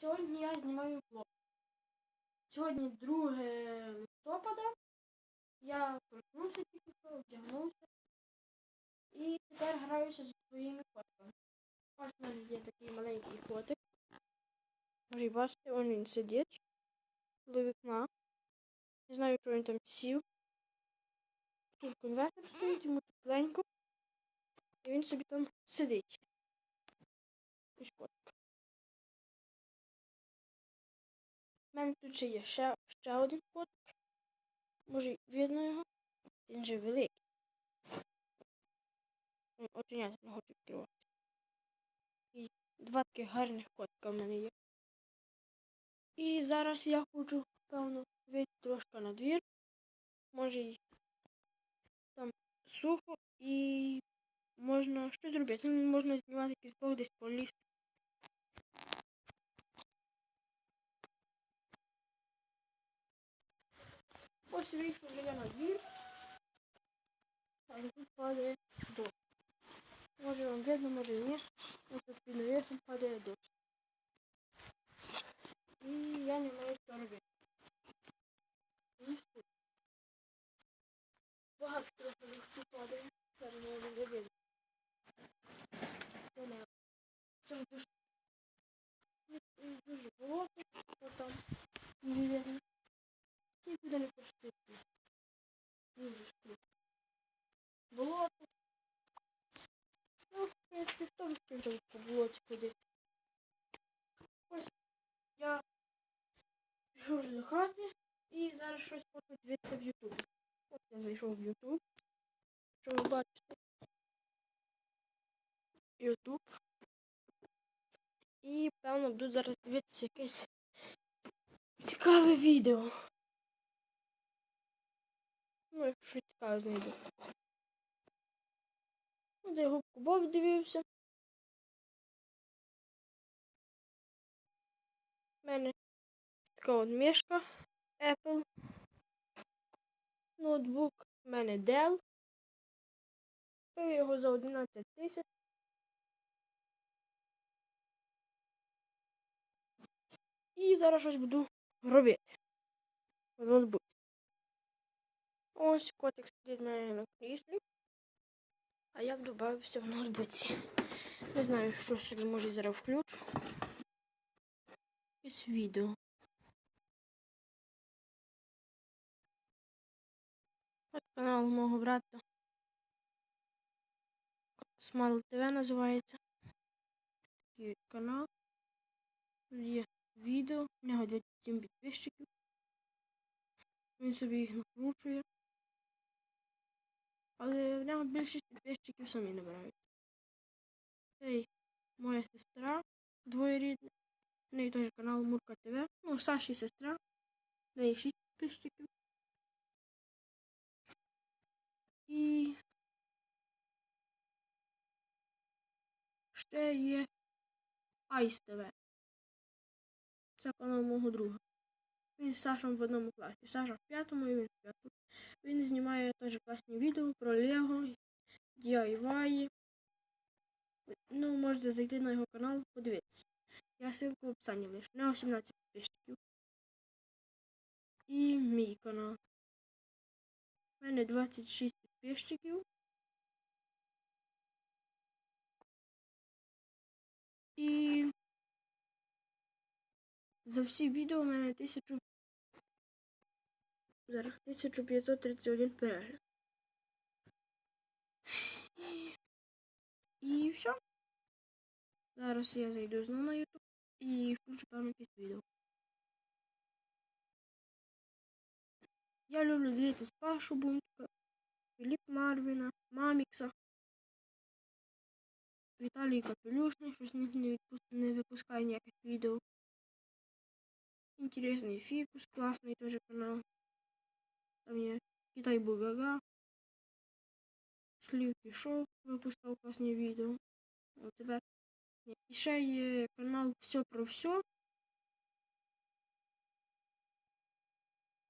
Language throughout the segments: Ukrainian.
Сьогодні я знімаю влог. Сьогодні 2 листопада. Я проснувся тільки що, вдягнувся. І тепер граюся зі своїми фотками. Ось в мене є такий маленький фотик. Може бачите, он він сидить до вікна. Не знаю, що він там сів. Тут конвертер стоїть, йому тепленько. І він собі там сидить. Ось фотка. У мене тут ще є ще, ще один фотик. Може видно його? Він же великий. М, Оченята не хочу відкривати. І два таких гарних котика в мене є. І зараз я хочу, певно, вийти трошки на двір. Може і там сухо і можна щось зробити. Ну, можна знімати якийсь блог десь по лісу. Ось вийшов вже я на двір. А тут падає дощ. Може вам видно, може ні. Ось тут під навісом падає дощ. І я не маю що робити. Ось тут. Багато трохи дощу падає. Зараз не буде видно. Це не. Це дуже дуже болото, що там дуже видно. Нікуди не пустити. Дуже скрутно. Болото. Ну, в б хотів по болоті ходити. Ось я пішов вже до хати і зараз щось хочу дивитися в Ютубі. Ось я зайшов в Ютуб. Що ви бачите? Ютуб. І певно буду зараз дивитися якесь цікаве відео. Ну, якщо цікаве знайду. Ну, де губку Боб дивився. У мене така от мішка Apple. Ноутбук у мене Dell. Купив його за 11 тисяч. І зараз щось буду робити. В ноутбуці. Ось котик сидить в мене на кріслі. А я б додався в ноутбуці. Не знаю, що собі може зараз включу. Якесь відео. От канал мого брата. Смайл ТВ називається. Такий канал. Тут є відео. У нього 27 підписчиків. Він собі їх накручує. Але в нього більшість підписчиків самі набирають. Це й моя сестра двоєрідна. В неї теж канал Мурка ТВ. Ну, Саші сестра. В неї 6 підписчиків. І ще є Айс ТВ. Це канал мого друга. Він з Сашем в одному класі. Саша в п'ятому і він в п'ятому. Він знімає теж класні відео про Лего, DIY. Ну, можете зайти на його канал, подивитися. Я ссылку в описанні лишу. Нього 17 підписчиків. І мій канал. У мене 26 підписчиків. І за всі відео у мене 1000 Зараз 1531 перегляд. І, і все. Зараз я зайду знову на YouTube і включу певно якесь відео. Я люблю дивитися Пашу Бунчика, Філіп Марвіна, Мамікса, Віталій Капелюшний, щось не, не, випускає ніяких відео. Інтересний фікус, класний теж канал. Там є Китай Бугага. Слівки Шоу випускав класні відео. О, тепер. І ще є канал Все про все.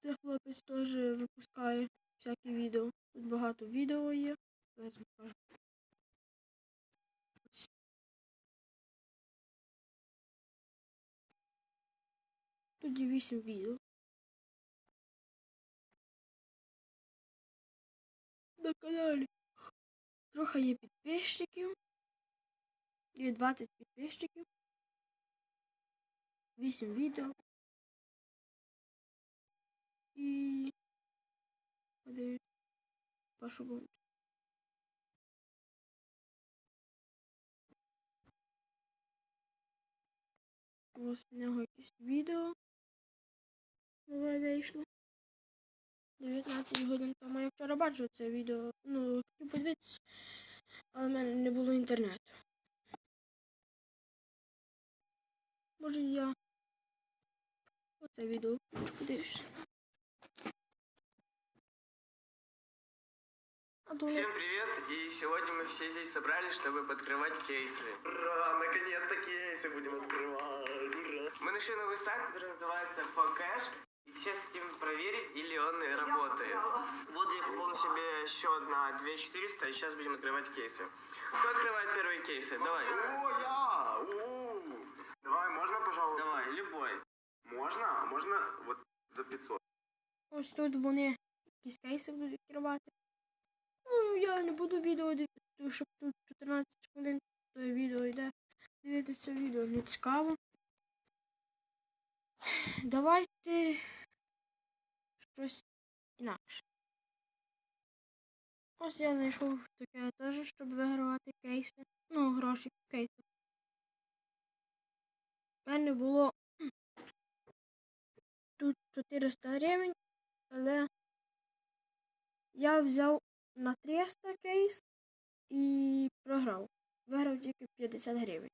Це хлопець теж випускає всякі відео. Тут багато відео є. Давайте покажу. Тут є 8 відео. На каналі. Трохи є підписчиків. Є 20 підписчиків. 8 відео. І подивіться вашу бомбу. Ось у нього якесь відео. Нове вийшло. 19 годин тому. Я вчора бачив це відео. Ну, хотів подивитися, але в мене не було інтернету. Може я оце відео хочу подивишся. А Всем привет! И сегодня мы все здесь собрались, чтобы подкрывать кейсы. Ура! Наконец-то кейсы будем открывать! Ура! Мы нашли новый сайт, который называется Покэш. И сейчас хотим проверить, или он работает. Вот я пополнил себе счет на 2400, и сейчас будем открывать кейсы. Кто открывает первые кейсы? Давай. О, я! У! Можно? А можно вот за 500? ось тут вони якісь кейси будуть відкривати. Ну, я не буду відео дивитися, щоб тут 14 хвилин то відео йде. Дивитися відео не цікаво. Давайте щось інакше. Ось я знайшов таке теж, щоб вигравати кейси. Ну, гроші в кейсах. У мене було 400 гривень, але я взяв на 300 кейс і програв. Виграв тільки 50 гривень.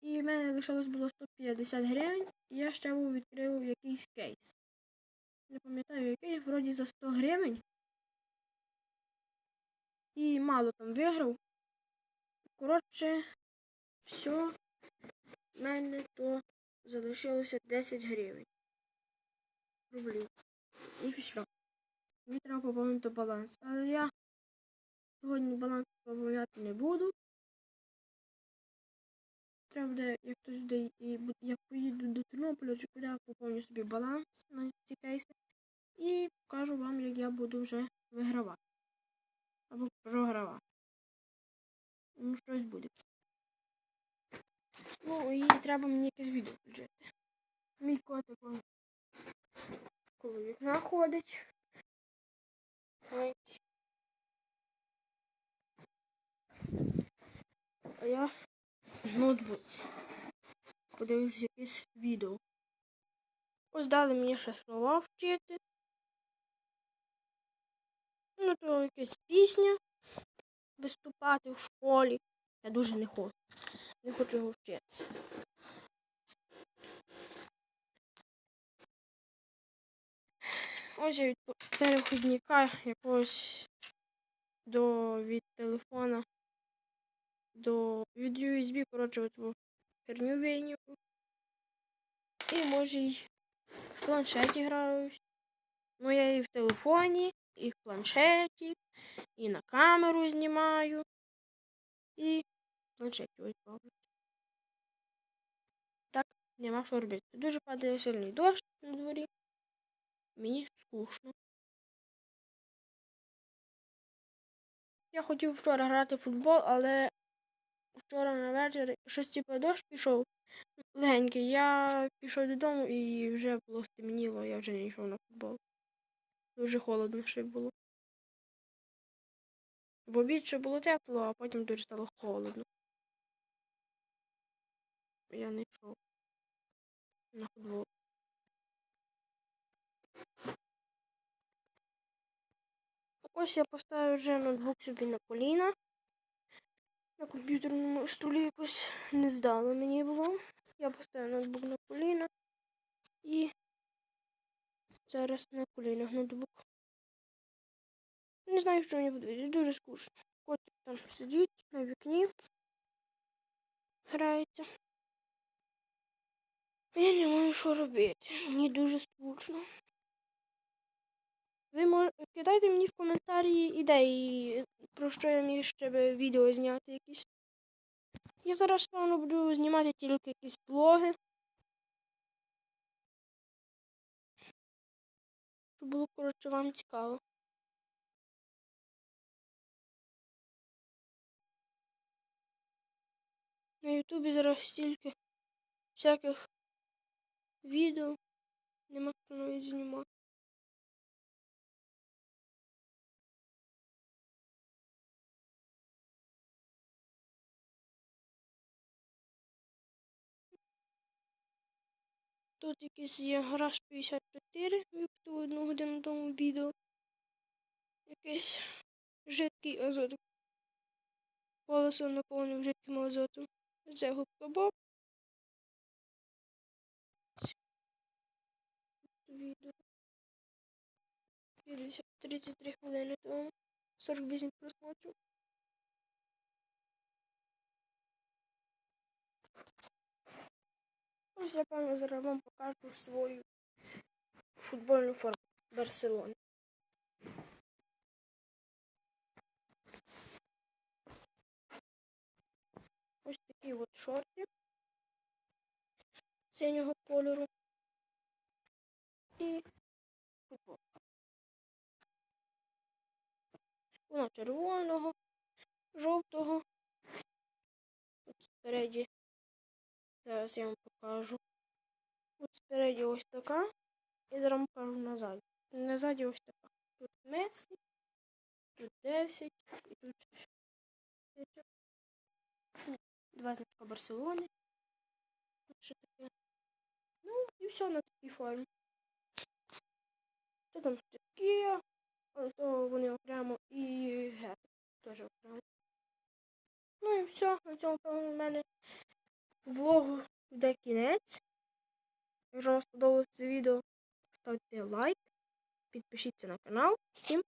І в мене лишилось було 150 гривень, і я ще відкрив якийсь кейс. Не пам'ятаю який, вроді за 100 гривень. І мало там виграв. Коротше, все, в мене то залишилося 10 гривень. Рублів. І все. Мені треба поповнити баланс. Але я сьогодні баланс поповняти не буду. Треба буде, як хтось буде, як поїду до Тернополя, чи куди я поповню собі баланс на ці кейси. І покажу вам, як я буду вже вигравати. Або програвати. Ну, щось буде. Ну і треба мені якесь відео включити. Мій котик он коло вікна ходить. А я в ноутбуці. Подивився якесь відео. Ось дали мені ще слова вчити. Ну, то якась пісня виступати в школі. Я дуже не хочу. Не хочу його вчити. Ось я від переходника якогось до від телефона до від USB, коротше, оцю херню вийняв. І може й в планшеті граюсь. Ну я і в телефоні, і в планшеті, і на камеру знімаю, і планшеті ось бавлюсь. Так, нема що робити. Дуже падає сильний дощ на дворі. Мені скучно. Я хотів вчора грати в футбол, але вчора на вечір щось типу дощ пішов легенький. Я пішов додому і вже було стемніло, я вже не йшов на футбол. Дуже холодно ще було. В обід ще було тепло, а потім дуже стало холодно. Я не йшов на футбол. Ось я поставив вже ноутбук собі на коліна. На комп'ютерному столі якось не здало мені було. Я поставив ноутбук на коліна і зараз на колінах ноутбук. Не знаю, що мені подивитися, дуже скучно. Котик там сидить на вікні, грається. Ну, я не маю що робити. Мені дуже скучно. Ви мож... кидайте мені в коментарі ідеї, про що я міг ще би відео зняти якісь. Я зараз, певно, буду знімати тільки якісь блоги. Щоб було, коротше, вам цікаво. На Ютубі зараз стільки всяких відео. Нема хто навіть знімати. Тут якийсь є гараж 54, як одну годину тому відео. Якийсь жидкий азот. Колесо наповнив жидким азотом. Це губка Боб. Відео. 50, 33 хвилини тому. 48 просмотрів. Ось я певно зараз вам покажу свою футбольну форму Барселони. Ось такі от шорти синього кольору і футболка. Вона червоного, жовтого. Тут спереді Зараз я вам покажу. От спереді ось така. І зараз вам покажу назад. Назаді ось така. Тут Месі, тут 10 і тут ще. Два значка Барселони. Тут. Ну і все на такій формі. Що там ще Kia, але то вони окремо і гет теж окремо. Ну і все, на цьому в мене влогу йде кінець. Якщо вам сподобалося це відео, ставте лайк, підпишіться на канал. Всім